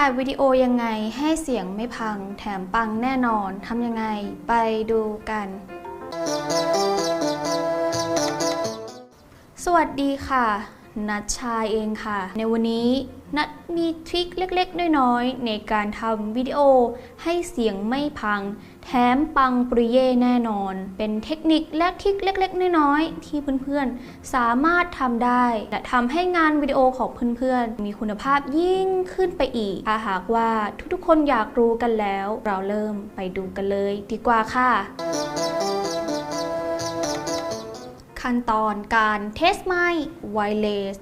ถ่ายวิดีโอยังไงให้เสียงไม่พัง แถมปังแน่นอนทำยังไงไปดูกัน สวัสดีค่ะ นัชชาเองค่ะ ในวันนี้นัดมีทริคเล็กๆ น้อยๆ ในการทำวิดีโอให้เสียงไม่พัง แถมปังปริเย่แน่นอน เป็นเทคนิคและทริคเล็กๆ น้อยๆ ที่เพื่อนๆ สามารถทำได้ และทำให้งานวิดีโอของเพื่อนๆ มีคุณภาพยิ่งขึ้นไปอีกถ้าหากว่าทุกๆ คนอยากรู้กันแล้ว เราเริ่มไปดูกันเลย ดีกว่าค่ะ ขั้นตอนการเทสไมค์ไวเลส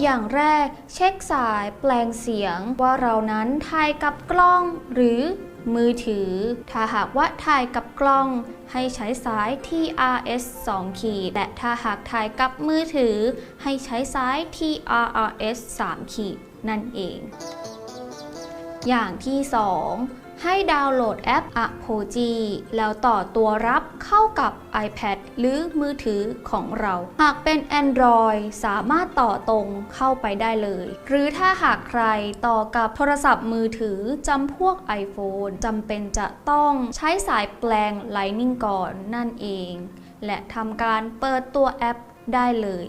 อย่างแรกเช็คสายแปลงเสียงว่าเรานั้นถ่ายกับกล้องหรือมือถือ ถ้าหากว่าถ่ายกับกล้อง ให้ใช้สาย TRS 2 ขีด และถ้าหากถ่ายกับมือถือ ให้ใช้สาย TRRS 3 ขีด นั่นเอง อย่างที่ 2 ให้ดาวน์โหลดแอป Apogee แล้วต่อตัวรับเข้ากับ iPad หรือมือถือของเรา หากเป็น Android สามารถต่อตรงเข้าไปได้เลย หรือถ้าหากใครต่อกับโทรศัพท์มือถือจำพวก iPhone จำเป็นจะต้องใช้สายแปลง Lightning ก่อนนั่นเอง และทำการเปิดตัวแอปได้เลย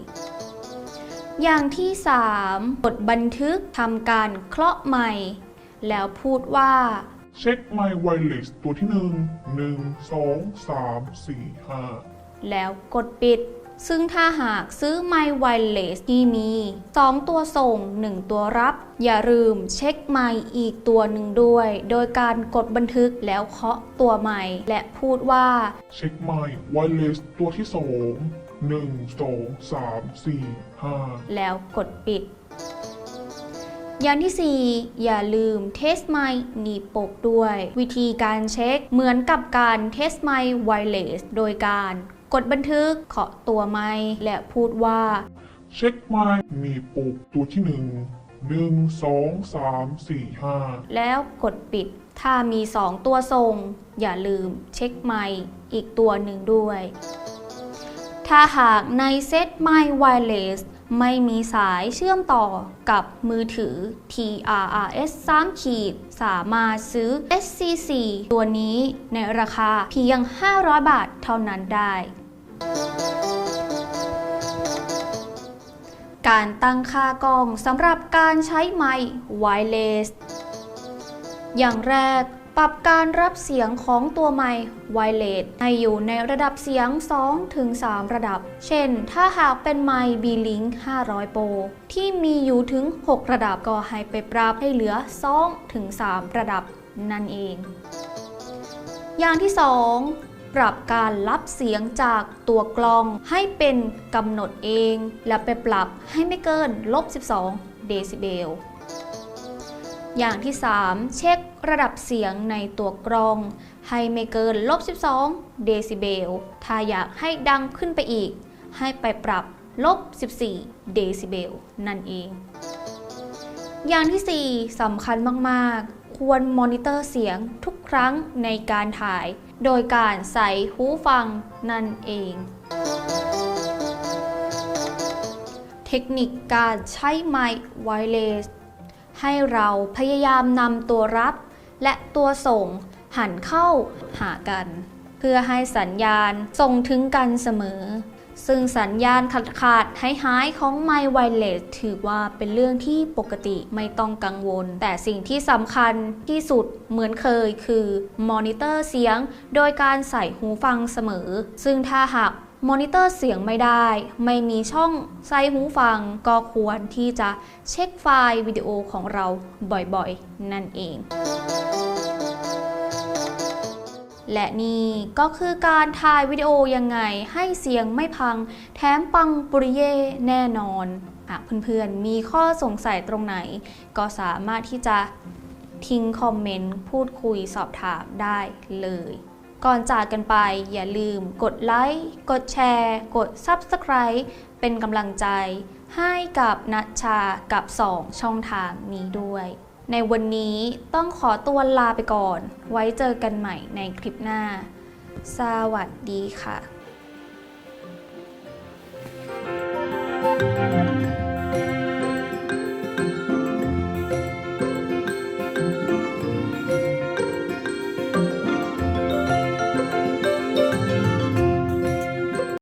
อย่างที่ 3 กดบันทึกทำการเคาะใหม่ แล้วพูดว่า เช็ค My Wireless ตัวที่หนึ่งหนึ่งสองสามสี่ห้าแล้วกดปิด ซึ่งถ้าหากซื้อ My Wireless ที่มี 2 ตัวส่ง 1 ตัวรับ อย่าลืมเช็คไมค์อีกตัวหนึ่งด้วย โดยการกดบันทึกแล้วเคาะตัวใหม่ และพูดว่า เช็ค My Wireless ตัวที่สองหนึ่งสองสามสี่ห้าแล้วกดปิด อย่างที่ 4 อย่าลืมเทสไมค์หนีบปกด้วย วิธีการเช็คเหมือนกับการเทสไมค์ไวเลสโดยการกดบันทึกเคาะตัวไมค์และพูดว่า เช็ค My มีปุกตัวที่หนึ่งหนึ่งสองสามสี่ห้าแล้วกดปิด ถ้ามี 2 ตัวส่งอย่าลืมเช็คไมค์อีกตัวหนึ่งด้วย ถ้าหากในเซต My Wireless ไไม่มีสายเชื่อมต่อกับมือถือ TRRS 3ขีด สามารถซื้อ SC4 ตัวนี้ในราคาเพียง 500 บาทเท่านั้นได้ การตั้งค่ากล้องสำหรับการใช้ไมค์ Wireless อย่างแรก ปรับการรับเสียงของตัวไมค์ไวเลสให้อยู่ในระดับเสียง 2-3 ระดับ เช่น ถ้าหากเป็นไมค์ B-Link 500 โปรที่มีอยู่ถึง 6 ระดับก็ให้ไปปรับให้เหลือ 2-3 ระดับนั่นเอง อย่างที่ 2 ปรับการรับเสียงจากตัวกล้องให้เป็นกำหนดเอง และไปปรับให้ไม่เกินลบ 12 เดซิเบล อย่างที่ 3 เช็คระดับเสียงในตัวกรอง ให้ไม่เกินลบ 12 เดซิเบล ถ้าอยากให้ดังขึ้นไปอีก ให้ไปปรับลบ 14 เดซิเบล นั่นเอง อย่างที่ 4สำคัญมาก ๆ ควรมอนิเตอร์เสียงทุกครั้งในการถ่าย โดยการใส่หูฟังนั่นเอง เทคนิคการใช้ไมค์ไวเลส ให้เราพยายามนำตัวรับ และตัวส่งหันเข้าหากัน เพื่อให้สัญญาณส่งถึงกันเสมอ ซึ่งสัญญาณขาดขาดหายหายของไมค์ไวเลสถือว่าเป็นเรื่องที่ปกติไม่ต้องกังวล แต่สิ่งที่สำคัญที่สุดเหมือนเคยคือมอนิเตอร์เสียง โดยการใส่หูฟังเสมอ ซึ่งถ้าหาก มอนิเตอร์เสียงไม่ได้ ไม่มีช่องใส่หูฟัง ก็ควรที่จะเช็คไฟล์วิดีโอของเราบ่อยๆ นั่นเอง และนี่ก็คือการถ่ายวิดีโอยังไงให้เสียงไม่พัง แถมปังปริเย่แน่นอนหากเพื่อนๆ มีข้อสงสัยตรงไหน ก็สามารถที่จะทิ้งคอมเมนต์ พูดคุยสอบถามได้เลย ก่อนจากกันไปอย่าลืมกดไลค์กดแชร์ กด Subscribe เป็นกำลังใจ ให้กับนัชชากับ 2 ช่องทางนี้ด้วย ในวันนี้ต้องขอตัวลาไปก่อน ไว้เจอกันใหม่ในคลิปหน้า สวัสดีค่ะ